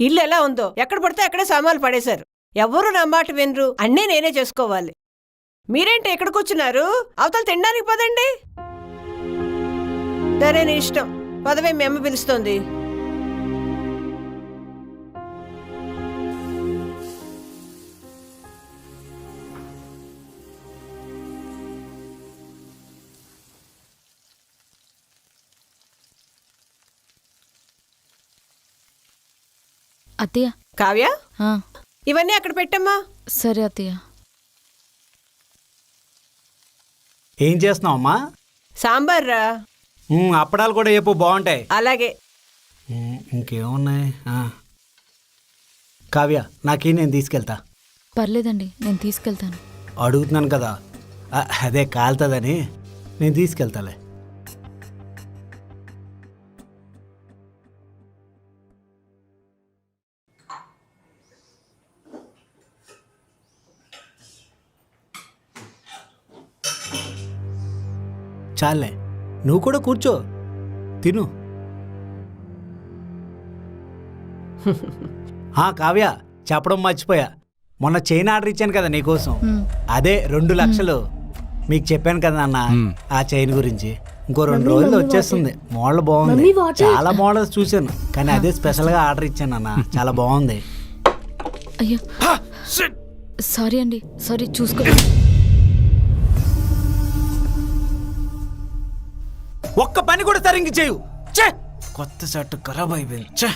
ఇల్లు ఎలా ఉందో ఎక్కడ పడితే అక్కడే సామాన్లు పడేశారు. ఎవ్వరూ నా మాట వినరు. అన్నీ నేనే చేసుకోవాలి. మీరేంటి ఎక్కడ కూర్చున్నారు? అవతల తినడానికి పదండి. సరే నీ ఇష్టం. పదవే మీ అమ్మ పిలుస్తోంది. అత్తయ్య. కావ్య? ఆ, ఇవన్నీ అక్కడ పెట్టమ్మా. సరే అత్తయ్య. ఏం చేస్తున్నావు అమ్మా సాంబార్ రా. ఉమ్, అప్పడాలు కూడా చెప్పు బాగుంటాయి. అలాగే. ఉమ్, ఇంకేమున్నాయి? ఆ. కావ్య నాకీ నేను తీసుకెళ్తా. పర్లేదండి నేను తీసుకెళ్తాను. అడుగుతున్నాను కదా. ఆ, అదే కాలుతుందని. నేను తీసుకెళ్తాలే. చాలే నువ్వు కూడా కూర్చో. తిను. ఆ, కావ్య చెప్పడం మర్చిపోయా. మొన్న చైన్ ఆర్డర్ ఇచ్చాను కదా నీకోసం అదే రెండు లక్షలు. మీకు చెప్పాను కదా అన్న ఆ చైన్ గురించి. ఇంకో రెండు రోజులు వచ్చేస్తుంది. మోడల్ బాగుంది. చాలా మోడల్స్ చూశాను కానీ అదే స్పెషల్గా ఆర్డర్ ఇచ్చాను అన్న చాలా బాగుంది. అయ్యో. సారీ అండి సారీ చూసుకో. ఒక్క పని కూడా సరిగ్గా చేయు. ఛే! కొత్త షర్ట్ ఖరాబ్ అయిపోయింది. ఛే!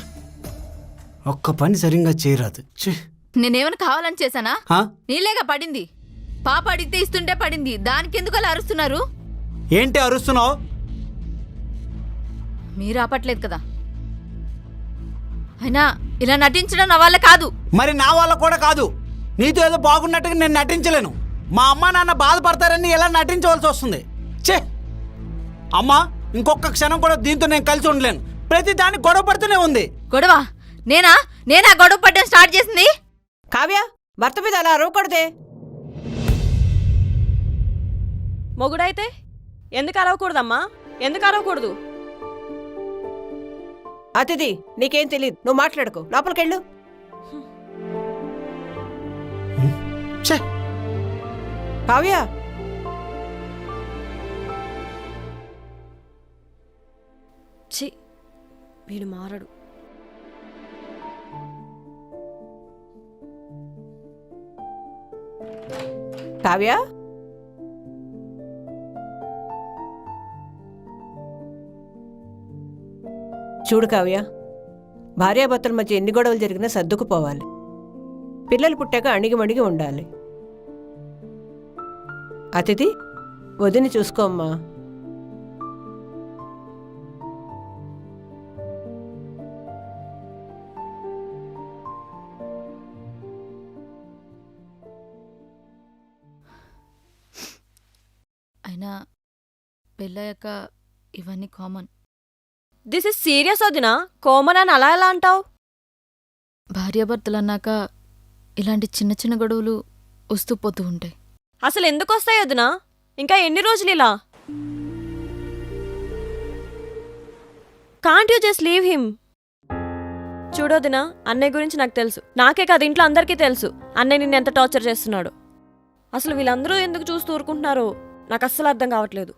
ఒక్క పని సరిగ్గా చేయరాదు. ఛే! నేనేమైనా కావాలని చేశానా? హా? నీలేగా పడింది. పాప అడిగితే ఇస్తుంటే పడింది. దానికి ఎందుకు అలా అరుస్తున్నారు? ఏంటి అరుస్తున్నావు? మీరు ఆపట్లేదు కదా. అయినా ఇలా నటించడం నా వల్ల కాదు. మరి నా వల్ల కూడా కాదు. నీతో ఏదో బాగున్నట్టుగా నేను నటించలేను. మా అమ్మ నాన్న బాధపడతారని ఎలా నటించవలసి వస్తుంది? ఛే! అమ్మా ఇంకొక క్షణం కూడా దీంతో నేను కలిసి ఉండలేను. ప్రతి దానికి గొడవ పడుతూనే ఉంది. గొడవ? నేనా? నేనా గొడవ పడ్డం స్టార్ట్ చేసింది? కావ్య భర్త మీద అలా అరవకూడదే. మొగుడైతే? ఎందుకు అరవకూడదమ్మా? ఎందుకు అరవకూడదు? అతిథి నీకేం తెలియదు నువ్వు మాట్లాడుకో. లోపలికెళ్ళు. ఛే! కావ్య ఛీ వీడు మారడు. కావ్య? చూడు కావ్య భార్యాభర్తల మధ్య ఎన్ని గొడవలు జరిగినా సర్దుకుపోవాలి. పిల్లలు పుట్టాక అణిగిమణిగి ఉండాలి. అతిథి వదిని చూసుకోమ్మా అయినా పెళ్ళయ్యాక ఇవన్నీ కామన్ దిస్ ఇస్ సీరియస్ వదినా. కోమన్ అని అలా ఎలా అంటావు? భార్యాభర్తలు అన్నాక ఇలాంటి చిన్న చిన్న గొడవలు వస్తూ పోతూ ఉంటాయి. అసలు ఎందుకు వస్తాయి వదినా? ఇంకా ఎన్ని రోజులు ఇలా? Can't you just leave him చూడొదినా అన్నయ్య గురించి నాకు తెలుసు. నాకే కాదు ఇంట్లో అందరికీ తెలుసు. అన్నయ్య నిన్ను ఎంత టార్చర్ చేస్తున్నాడు. అసలు వీళ్ళందరూ ఎందుకు చూస్తూ ఊరుకుంటున్నారో? నాకు అస్సలు అర్థం కావట్లేదు.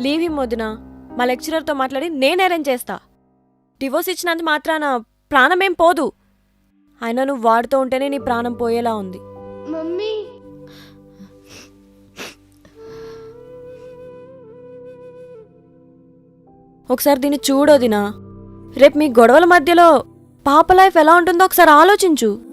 లీవ్ హిమ్ వదినా మా లెక్చరర్తో మాట్లాడి నేను అరేంజ్ చేస్తా. డివోర్స్ ఇచ్చినంత మాత్రాన ప్రాణమేం పోదు. అయినా నువ్వు వాడుతూ ఉంటేనే నీ ప్రాణం పోయేలా ఉంది. మమ్మీ. ఒకసారి దీన్ని చూడొదినా. రేపు మీ గొడవల మధ్యలో పాప లైఫ్ ఎలా ఉంటుందో ఒకసారి ఆలోచించు.